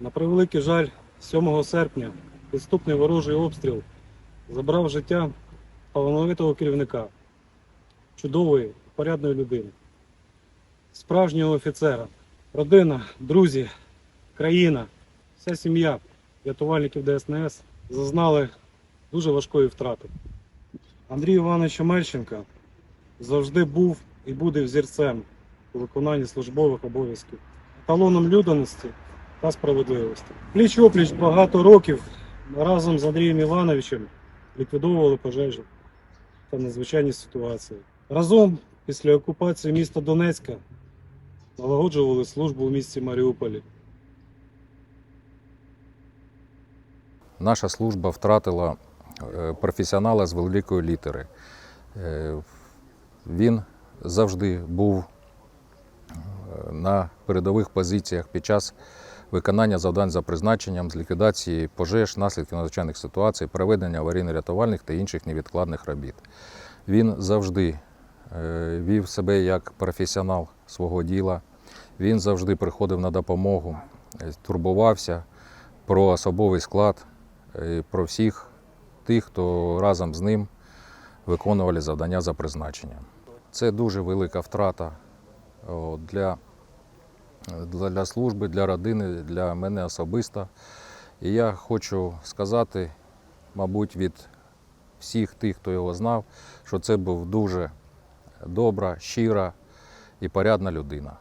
На превеликий жаль, 7 серпня підступний ворожий обстріл забрав життя талановитого керівника, чудової, порядної людини, справжнього офіцера, родина, друзі, країна, вся сім'я рятувальників ДСНС зазнали дуже важкої втрати. Андрій Іванович Омельченко завжди був і буде взірцем у виконанні службових обов'язків, еталоном людяності та справедливості. Пліч опліч багато років разом з Андрієм Івановичем ліквідовували пожежі та надзвичайні ситуації. Разом після окупації міста Донецька налагоджували службу у місті Маріуполі. Наша служба втратила е, професіонала з великої літери. Е, Він завжди був е, на передових позиціях під час виконання завдань за призначенням з ліквідації пожеж, наслідків надзвичайних ситуацій, проведення аварійно-рятувальних та інших невідкладних робіт. Він завжди е, вів себе як професіонал свого діла. Він завжди приходив на допомогу, е, турбувався про особовий склад, е, про всіх тих, хто разом з ним виконували завдання за призначенням. Це дуже велика втрата для, для, для служби, для родини, для мене особисто. І я хочу сказати, мабуть, від всіх тих, хто його знав, що це був дуже добра, щира і порядна людина.